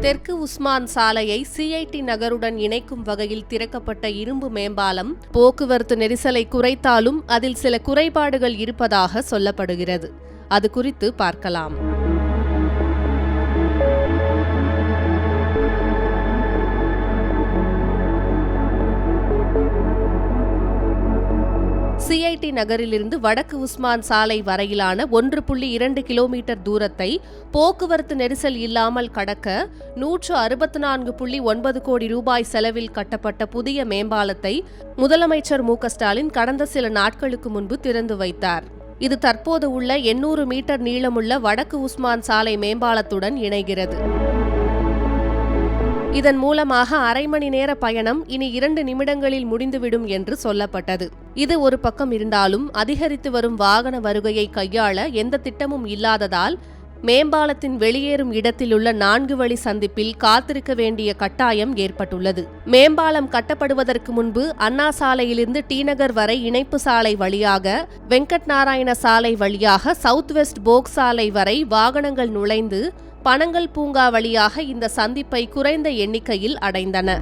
தெற்கு உஸ்மான் சாலையை சிஐடி நகருடன் இணைக்கும் வகையில் திறக்கப்பட்ட இரும்பு மேம்பாலம் போக்குவரத்து நெரிசலை குறைத்தாலும் அதில் சில குறைபாடுகள் இருப்பதாக சொல்லப்படுகிறது. அது குறித்து பார்க்கலாம். சிஐடி நகரிலிருந்து வடக்கு உஸ்மான் சாலை வரையிலான ஒன்று புள்ளி இரண்டு கிலோமீட்டர் தூரத்தை போக்குவரத்து நெரிசல் இல்லாமல் கடக்க நூற்று அறுபத்து நான்கு புள்ளி ஒன்பது கோடி ரூபாய் செலவில் கட்டப்பட்ட புதிய மேம்பாலத்தை முதலமைச்சர் மு ஸ்டாலின் கடந்த சில நாட்களுக்கு முன்பு திறந்து வைத்தார். இது தற்போது உள்ள எண்ணூறு மீட்டர் நீளமுள்ள வடக்கு உஸ்மான் சாலை மேம்பாலத்துடன் இணைகிறது. இதன் மூலமாக அரை மணி நேர பயணம் இனி இரண்டு நிமிடங்களில் முடிந்துவிடும் என்று சொல்லப்பட்டது. இது ஒரு பக்கம் இருந்தாலும் அதிகரித்து வரும் வாகன வருகையை கையாள எந்த திட்டமும் இல்லாததால் மேம்பாலத்தின் வெளியேறும் இடத்திலுள்ள நான்கு வழி சந்திப்பில் காத்திருக்க வேண்டிய கட்டாயம் ஏற்பட்டுள்ளது. மேம்பாலம் கட்டப்படுவதற்கு முன்பு அண்ணா சாலையிலிருந்து டிநகர் வரை இணைப்பு சாலை வழியாக வெங்கட் நாராயண சாலை வழியாக சவுத் வெஸ்ட் போக் சாலை வரை வாகனங்கள் நுழைந்து பனங்கல் பூங்கா வழியாக இந்த சந்திப்பை குறைந்த எண்ணிக்கையில் அடைந்தன.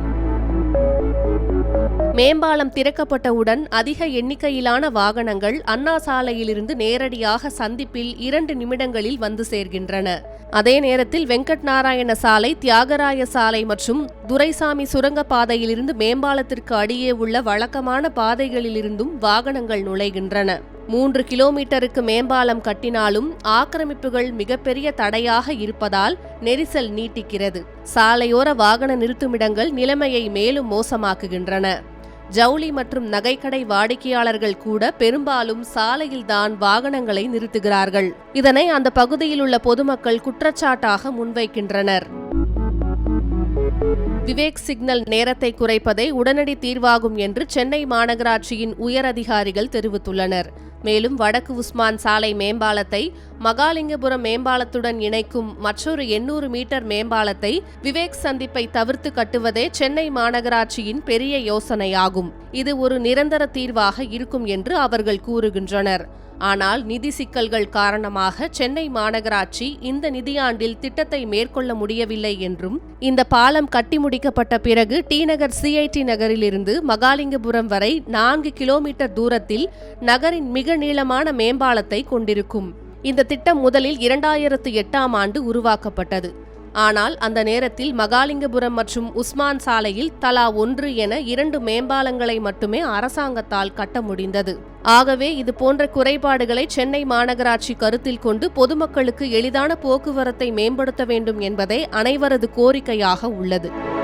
மேம்பாலம் திறக்கப்பட்டவுடன் அதிக எண்ணிக்கையிலான வாகனங்கள் அண்ணா சாலையிலிருந்து நேரடியாக சந்திப்பில் இரண்டு நிமிடங்களில் வந்து சேர்கின்றன. அதே நேரத்தில் வெங்கட் நாராயண சாலை தியாகராய சாலை மற்றும் துரைசாமி சுரங்கப்பாதையிலிருந்து மேம்பாலத்திற்கு அடியே உள்ள வழக்கமான பாதைகளிலிருந்தும் வாகனங்கள் நுழைகின்றன. மூன்று கிலோமீட்டருக்கு மேம்பாலம் கட்டினாலும் ஆக்கிரமிப்புகள் மிகப்பெரிய தடையாக இருப்பதால் நெரிசல் நீட்டிக்கிறது. சாலையோர வாகன நிறுத்துமிடங்கள் நிலைமையை மேலும் மோசமாக்குகின்றன. ஜவுளி மற்றும் நகைக்கடை வாடிக்கையாளர்கள் கூட பெரும்பாலும் சாலையில்தான் வாகனங்களை நிறுத்துகிறார்கள். இதனை அந்த பகுதியில் உள்ள பொதுமக்கள் குற்றச்சாட்டாக முன்வைக்கின்றனர். விவேக் சிக்னல் நேரத்தை குறைப்பதே உடனடி தீர்வாகும் என்று சென்னை மாநகராட்சியின் உயரதிகாரிகள் தெரிவித்துள்ளனர். மேலும் வடக்கு உஸ்மான் சாலை மேம்பாலத்தை மகாலிங்கபுரம் மேம்பாலத்துடன் இணைக்கும் மற்றொரு எண்ணூறு மீட்டர் மேம்பாலத்தை விவேக் சந்திப்பை தவிர்த்து கட்டுவதே சென்னை மாநகராட்சியின் பெரிய யோசனையாகும். இது ஒரு நிரந்தர தீர்வாக இருக்கும் என்று அவர்கள் கூறுகின்றனர். ஆனால் நிதி சிக்கல்கள் காரணமாக சென்னை மாநகராட்சி இந்த நிதியாண்டில் திட்டத்தை மேற்கொள்ள முடியவில்லை என்றும் இந்த பாலம் கட்டி முடிக்கப்பட்ட பிறகு டி நகர் சிஐடி நகரிலிருந்து மகாலிங்கபுரம் வரை நான்கு கிலோமீட்டர் தூரத்தில் நகரின் மிக நீளமான மேம்பாலத்தை கொண்டிருக்கும். இந்த திட்டம் முதலில் இரண்டாயிரத்து எட்டாம் ஆண்டு உருவாக்கப்பட்டது. ஆனால் அந்த நேரத்தில் மகாலிங்கபுரம் மற்றும் உஸ்மான் சாலையில் தலா ஒன்று என இரண்டு மேம்பாலங்களை மட்டுமே அரசாங்கத்தால் கட்ட முடிந்தது. ஆகவே இது போன்ற குறைபாடுகளை சென்னை மாநகராட்சி கருத்தில் கொண்டு பொதுமக்களுக்கு எளிதான போக்குவரத்தை மேம்படுத்த வேண்டும் என்பதே அனைவரது கோரிக்கையாக உள்ளது.